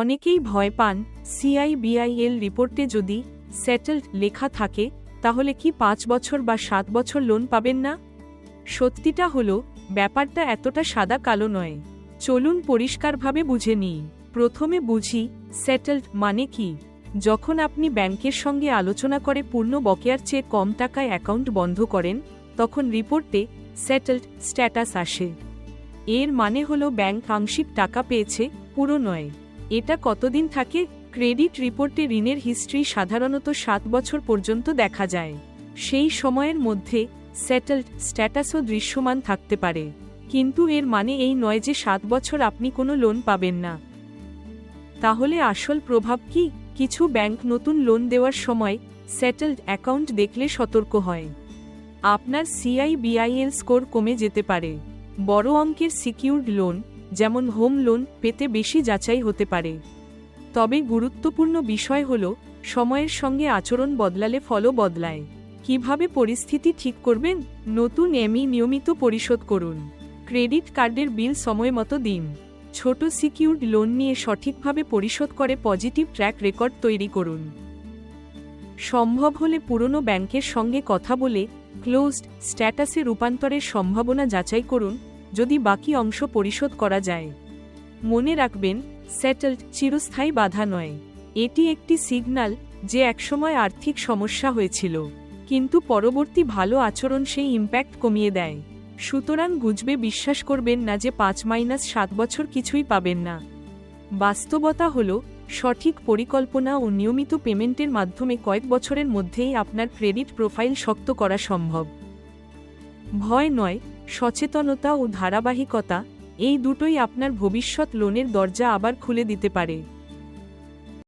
অনেকেই ভয় পান সিআইবিআইএল রিপোর্টে যদি সেটেলড লেখা থাকে, তাহলে কি পাঁচ বছর বা সাত বছর লোন পাবেন না? সত্যিটা হলো, ব্যাপারটা এতটা সাদা কালো নয়। চলুন পরিষ্কারভাবে বুঝে নিই। প্রথমে বুঝি, সেটেলড মানে কি? যখন আপনি ব্যাংকের সঙ্গে আলোচনা করে পূর্ণ বকেয়ার চেয়ে কম টাকায় অ্যাকাউন্ট বন্ধ করেন, তখন রিপোর্টে সেটেলড স্ট্যাটাস আসে। এর মানে হলো ব্যাংক আংশিক টাকা পেয়েছে, পুরো নয়। এটা কতদিন থাকে? ক্রেডিট রিপোর্টে ঋণের হিস্ট্রি সাধারণত সাত বছর পর্যন্ত দেখা যায়। সেই সময়ের মধ্যে সেটেলড স্ট্যাটাসও দৃশ্যমান থাকতে পারে। কিন্তু এর মানে এই নয় যে সাত বছর আপনি কোনো লোন পাবেন না। তাহলে আসল প্রভাব কি? কিছু ব্যাংক নতুন লোন দেওয়ার সময় সেটেলড অ্যাকাউন্ট দেখলে সতর্ক হয়। আপনার সিআইবিআইএল স্কোর কমে যেতে পারে। বড় অঙ্কের সিকিউরড লোন যেমন হোম লোন পেতে বেশি যাচাই হতে পারে। তবে গুরুত্বপূর্ণ বিষয় হল, সময়ের সঙ্গে আচরণ বদলালে ফলও বদলায়। কীভাবে পরিস্থিতি ঠিক করবেন? নতুন এমই নিয়মিত পরিশোধ করুন। ক্রেডিট কার্ডের বিল সময় মতো দিন। ছোট সিকিউরড লোন নিয়ে সঠিকভাবে পরিশোধ করে পজিটিভ ট্র্যাক রেকর্ড তৈরি করুন। সম্ভব হলে পুরনো ব্যাংকের সঙ্গে কথা বলে, ক্লোজড স্ট্যাটাসে রূপান্তরের সম্ভাবনা যাচাই করুন। যদি বাকি অংশ পরিশোধ করা যায়। মনে রাখবেন সেটেলড চিরস্থায়ী বাধা নয়। এটি একটি সিগন্যাল যে একসময় আর্থিক সমস্যা হয়েছিল। কিন্তু পরবর্তী ভালো আচরণ সেই ইম্প্যাক্ট কমিয়ে দেয়। সুতরাং গুজবে বিশ্বাস করবেন না যে পাঁচ মাইনাস সাত বছর কিছুই পাবেন না। বাস্তবতা হল, সঠিক পরিকল্পনা ও নিয়মিত পেমেন্টের মাধ্যমে কয়েক বছরের মধ্যেই আপনার ক্রেডিট প্রোফাইল শক্ত করা সম্ভব। ভয় নয় সচেতনতা ও ধারাবাহিকতা এই দুটোই আপনার ভবিষ্যৎ লোনের দরজা আবার খুলে দিতে পারে।